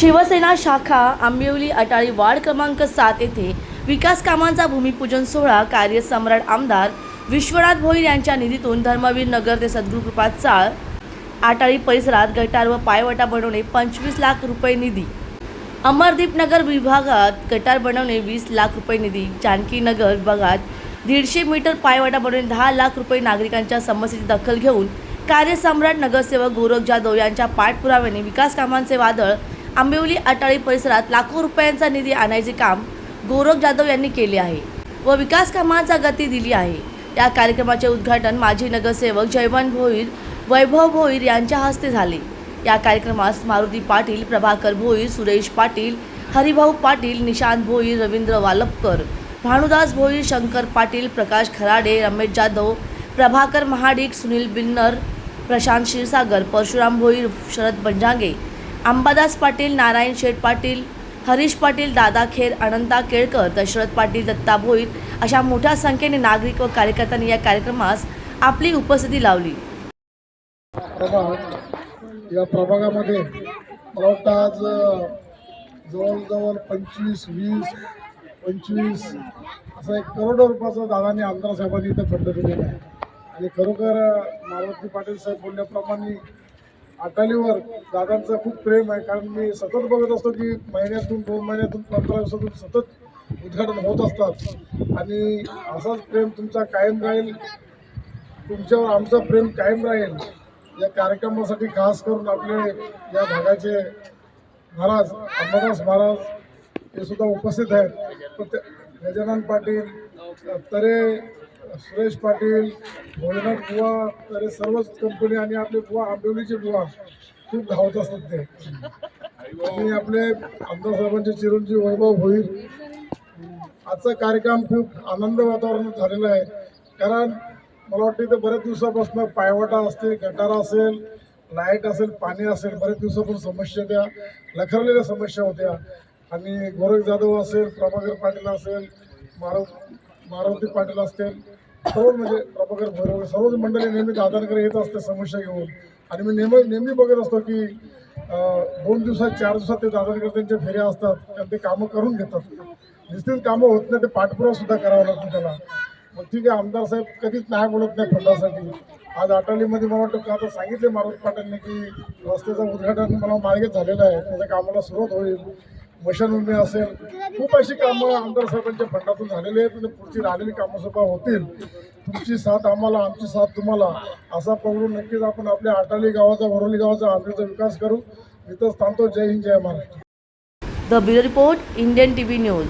शिवसेना शाखा आंबिवली अटाळी वार्ड क्रमांक सात येथे विकास कामांचा भूमिपूजन सोहळा कार्यसम्राट आमदार विश्वनाथ भोईर यांच्या निधीतून धर्मवीर नगर ते सद्गुरुकृपा चाळ आटाळी परिसरात गटार व पायवटा बनवणे पंचवीस लाख रुपये निधी. अमरदीप नगर विभागात गटार बनवणे वीस लाख रुपये निधी. जानकी नगर विभागात दीडशे मीटर पायवाटा बनवणे दहा लाख रुपये नागरिकांच्या समस्येची दखल घेऊन कार्यसम्राट नगरसेवक गोरख जाधव यांच्या पाठपुराव्याने विकास कामांचे वादळ आंबिवली अटाळी परिसरात लाखो रुपयांचा निधी आणायचे काम गोरख जाधव यांनी केले आहे व विकास कामांचा गती दिली आहे. या कार्यक्रमाचे उद्घाटन माजी नगरसेवक जयवंत भोईर वैभव भोईर यांच्या हस्ते झाले. या कार्यक्रमास मारुती पाटील प्रभाकर भोईर सुरेश पाटील हरिभाऊ पाटील निशांत भोईर रवींद्र वालपकर भानुदास भोईर शंकर पाटील प्रकाश खराडे रमेश जाधव प्रभाकर महाडिक सुनील बिन्नर प्रशांत क्षीरसागर परशुराम भोईर शरद बंजांगे अंबादास पाटील नारायण शेठ पाटील हरीश पाटील दादा खेर अनंता केळकर दशरथ पाटील दत्ता भोईर अशा मोठ्या संख्येने नागरिक व कार्यकर्त्यांनी या कार्यक्रमास आपली उपस्थिती लावली. या प्रभागामध्ये मला वाटतं आज जवळजवळ पंचवीस वीस पंचवीस असा एक करोडो रुपयाचा दादानी आमदार साहेबांनी इथं फंड दिलेला आहे. आणि खरोखर मालवती मारुती पाटील साहेब बोलल्याप्रमाणे अकालीवर दादांचं खूप प्रेम आहे कारण मी सतत बघत असतो की महिन्यातून दोन महिन्यातून पंधरा दिवसातून सतत उद्घाटन होत असतात. आणि असाच प्रेम तुमचा कायम राहील. तुमच्यावर आमचं प्रेम कायम राहील. या कार्यक्रमासाठी खास करून आपले या भागाचे महाराज अंबादास महाराज हे सुद्धा उपस्थित आहेत. पण ते गजानन पाटील तरे सुरेश पाटील भोलेनाथ बुवा तर सर्वच कंपनी आणि आपले बुवा आंबोलीचे बुवा खूप धावत असतात ते. आणि आपले आमदार साहेबांचे चिरंजीव वैभव होईल. आजचा कार्यक्रम खूप आनंद वातावरणात झालेला आहे. कारण मला वाटतं इथं बऱ्याच दिवसापासून पायवाटा असते गटारा असेल लाइट असेल पाणी असेल बऱ्याच दिवसापासून समस्या त्या लखरलेल्या समस्या होत्या. आणि गोरख जाधव असेल प्रभाकर पाटील असेल मारुत मारुती पाटील असतील सर्व म्हणजे प्रभाकर भैरव सर्वच मंडळी नेहमी दादांकडे येत असते समस्या घेऊन. आणि मी नेहमी नेहमी बघत असतो की दोन दिवसात चार दिवसात ते दादांकडे त्यांच्या फेऱ्या असतात कारण ते कामं करून घेतात. निश्चित कामं होत नाही ते पाठपुरावा सुद्धा करावा लागतो त्याला. मग ठीक आहे आमदार साहेब कधीच नाही बोलत नाही फंडासाठी. आज अटालीमध्ये मला वाटतं का आता सांगितले मारुत पाटीलने की रस्त्याचं उद्घाटन मला मार्गेत झालेलं आहे त्याच्या कामाला सुरुवात होईल. मशानभूमी असेल खूप अशी कामं आमदार साहेबांच्या फंडातून झालेली आहेत आणि पुढची राहिलेली कामंसुद्धा होतील. तुमची साथ आम्हाला आमची साथ तुम्हाला. असा पकडून नक्कीच आपण आपल्या आटाली गावाचा वरोली गावाचा आमचा विकास करू. इथंच थांबतो. जय हिंद जय Maharashtra. The bureau report Indian T V news.